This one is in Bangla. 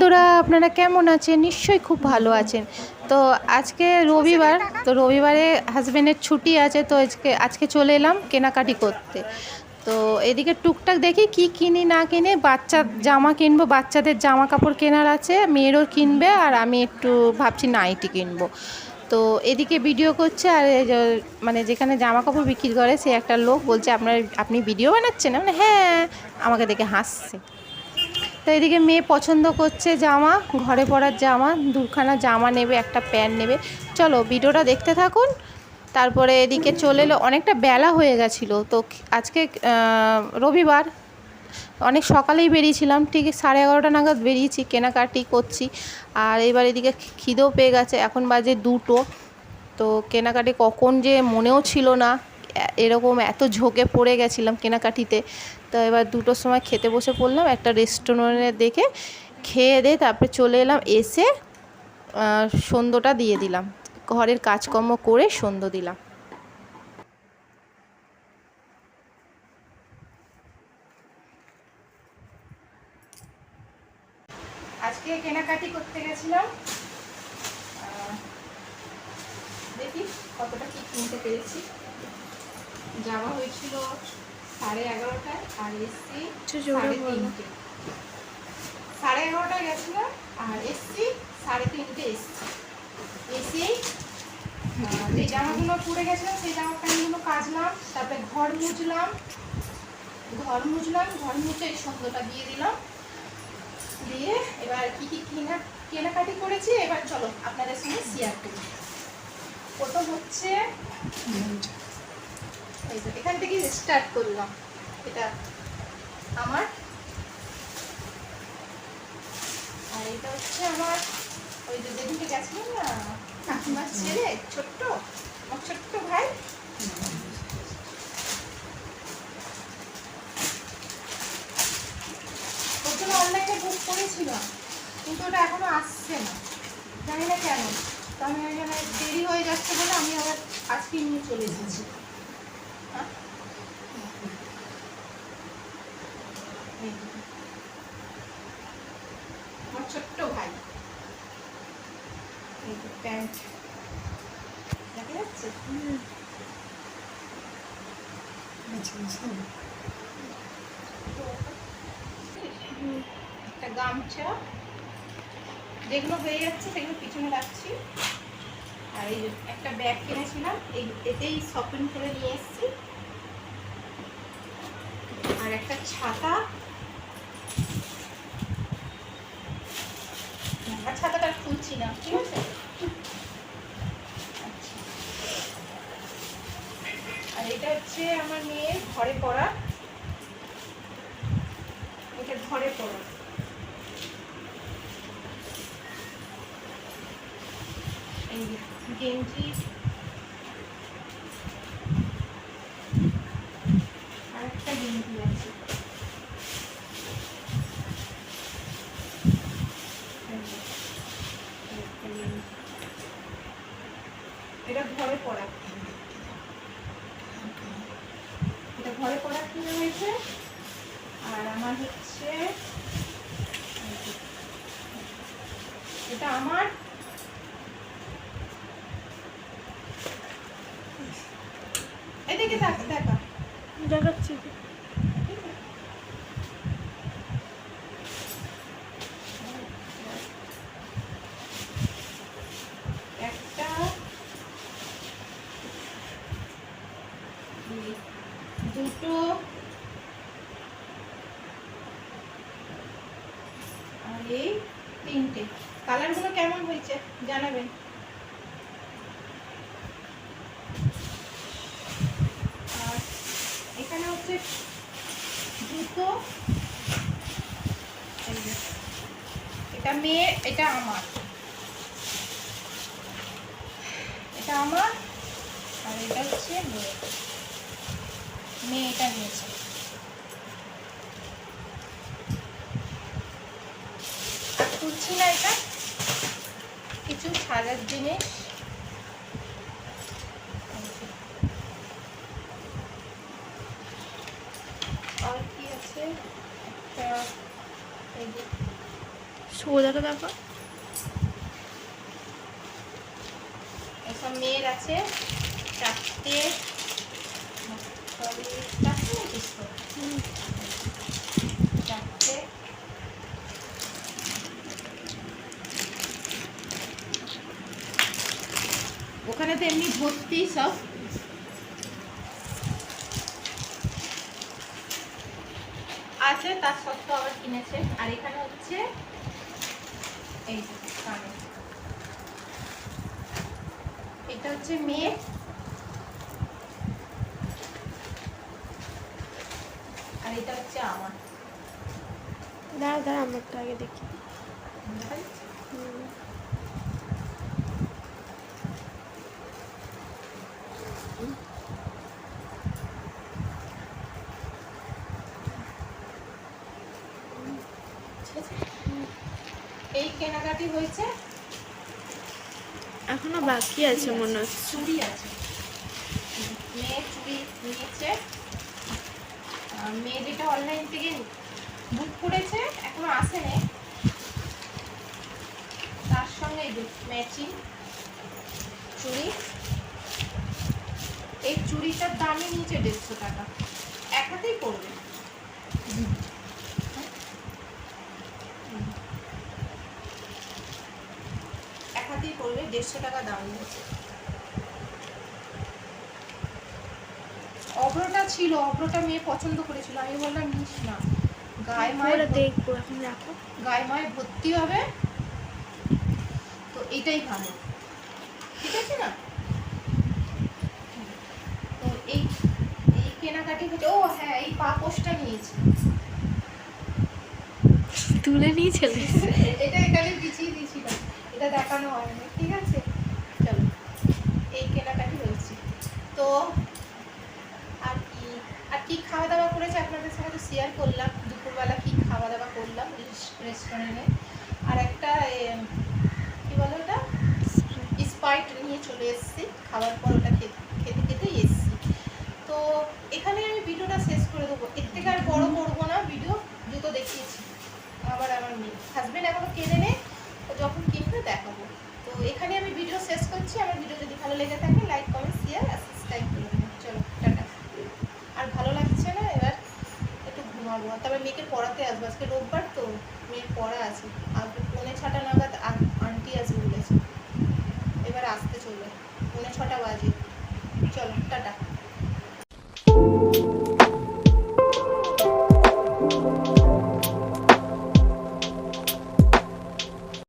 বন্ধুরা, আপনারা কেমন আছেন? নিশ্চয়ই খুব ভালো আছেন। তো আজকে রবিবার, তো রবিবারে হাজব্যান্ডের ছুটি আছে, তো আজকে আজকে চলে এলাম কেনাকাটি করতে। তো এদিকে টুকটাক দেখি কি কিনি, না কিনে, বাচ্চা, জামা কিনবো, বাচ্চাদের জামা কাপড় কেনার আছে, মেয়েরও কিনবে, আর আমি একটু ভাবছি নাইটি কিনবো। তো এদিকে ভিডিও করছে, আর মানে যেখানে জামা কাপড় বিক্রি করে, সে একটা লোক বলছে, আপনার, আপনি ভিডিও বানাচ্ছেন? মানে হ্যাঁ আমাকে দেখে হাসছে। এদিকে মেয়ে পছন্দ করছে জামা, ঘরে পরার জামা, দুখানা জামা নেবে, একটা প্যান্ট নেবে। চলো ভিডিওটা দেখতে থাকুন। তারপরে এদিকে চলে এলো, অনেকটা বেলা হয়ে গেছিল। তো আজকে রবিবার। অনেক সকালেই বেরিয়েছিলাম, ঠিক সাড়ে এগারোটা নাগাদ বেরিয়েছি, কেনাকাটি করছি। আর এবার এদিকে খিদেও পেয়ে গেছে, এখন বাজে দুটো। তো কেনাকাটি কখন যে মনেও ছিল না। এরকম এত ঝোঁকে পড়ে গেছিলাম কেনাকাটিতে। তো এবার দুটোর সময় খেতে বসে পড়লাম, একটা রেস্টুরেন্টে দেখে খেয়ে দিয়ে তারপরে চলে এলাম, এসে সন্ধ্যটা দিয়ে দিলাম। ঘরের কাজকর্ম করে সন্ধ্য দিলাম। আজকে কেনাকাটি করতে গেছিলাম। দেখি কতটা কি কিনতে পেরেছি। যাওয়া হয়েছিল সাড়ে এগারোটায় আর এসছি সাড়ে তিনটে। সাড়ে এগারোটায় গেছিলাম আর এসছি সাড়ে তিনটে এসছি। এসেই যে জামাগুলো পরে গেছিলাম সেই জামা প্যান্টগুলো কাচলাম তারপরে ঘর মুছলাম। ঘর মুছলাম ঘর মুছে এই সন্ধ্যটা দিয়ে দিলাম। দিয়ে এবার কি কি কেনা কেনাকাটি করেছি এবার চলো আপনাদের সঙ্গে শেয়ার করি। প্রথম হচ্ছে এখান থেকে স্টার্ট করলাম। এটা আমার। আর এটা হচ্ছে আমার ওই যে যেদিকে গেছিলাম না কাকিমার ছেলে, ছোট্ট, আমার ছোট্ট ভাই। জন্য অনলাইনে বুক করেছিলাম, কিন্তু ওটা এখনও আসছে না। জানি না কেন। তো আমি দেরি হয়ে যাচ্ছে বলে আমি আবার আজকে নিয়ে চলে এসেছি হ্যাঁ? এই যে। আমার ছোট্ট ভাই। প্যান্ট। দেখা যাচ্ছে? একটা গামছা। যেগুলো হয়ে যাচ্ছে, সেগুলো পিছনে রাখছি। আর এই একটা ব্যাগ কিনেছিলাম, এই এতেই শপিং করে নিয়ে এসেছি। আর একটা ছাতা আর ছাতাটা ঠিক আছে? আচ্ছা। আর এটা হচ্ছে আমার মেয়ের ঘরে পড়া। এটা ঘরে পড়া। গেঞ্জি আর একটা গেঞ্জি আছে এই যে, এই একটা গেঞ্জি। এটা ঘরে পড়া এটা ঘরে পড়া কিনে হয়েছে আর আমার হচ্ছে এটা আমার। এদিকে দেখ দেখা। দেখাচ্ছি একটা দুই, দুটো আর এই তিনটে। কালারগুলো কেমন হয়েছে? জানাবেন। আর এখানে হচ্ছে জুতো। এটা মেয়ে, এটা আমার। এটা আমার আর এটা হচ্ছে মেয়ে। মেয়ে এটা নিয়েছে। তুলছি না এটা। কিছু সাজার জিনিস। আর কি আছে? একটা সোজাটা দেখো। এসব মেয়ের আছে। চারটে? চারটে তো এমনি ভর্তি সব। আছে তার সত্ত্বেও আবার কিনেছে। আর এখানে হচ্ছে এই কানে এটা হচ্ছে মেয়ে। আর এটা হচ্ছে আমার। দাঁড়া দাঁড়া আমারটা আগে দেখি? হুম। এই কেনাকাটি হয়েছে? এখনও বাকি আছে মনে হচ্ছে চুড়ি আছে। মেয়ে চুড়ি নিয়েছে। মেয়ে যেটা অনলাইন থেকে বুক করেছে এখনও আসেনি। তার সঙ্গে এই ম্যাচিং চুড়ি। এই চুড়িটার দামই নিচে দেড়শো টাকা। এক হাতেই পড়বে। দেড়শো টাকা দাম নিয়েছে অভ্রটা ছিল অভ্রটা মেয়ে পছন্দ করেছিল। আমি বললাম নিস না গায়ে মায়ের দেখব এখন রাখো। গায়ে মায়ের ভর্তি হবে। তো এটাই ভালো। ঠিক আছে না? তো এই এই কেনাকাটি হচ্ছে ও হ্যাঁ এই পাপোশটা নিয়েছি। তুলে নিয়ে চলে এটা এখানে বিছিয়ে দিয়েছিলাম। এটা দেখানো হয়নি ঠিক আছে চলো এই কেনাকাটি হয়েছে তো আর কি। আর কি খাওয়া দাওয়া করেছে? আপনাদের সাথে শেয়ার করলাম। দুপুরবেলা কি খাওয়া দাওয়া করলাম রেস্টুরেন্টে আর একটা কি বলো ওটা? স্পাইট নিয়ে চলে এসেছি। খাওয়ার পর ওটা খেতে খেতে এসেছি। তো এখানে আমি ভিডিওটা শেষ করে দেবো। এর থেকে আর বড় করব না ভিডিও। দুটো দেখিয়েছি। আবার আমার মেয়ে। হাজবেন্ড এখনও কেনে নেই তো যখন কিনবে দেখাবো। তো এখানে আমি ভিডিও শেষ করছি। আমার ভিডিও যদি ভালো লেগে থাকে লাইক কমেন্ট শেয়ার আর সাবস্ক্রাইব করে দেবেন চলো টাটা আর ভালো লাগছে না এবার একটু ঘুমাবো তবে মেয়েকে পড়াতে আসব আজকে রোববার তো মেয়ের পড়া আছে।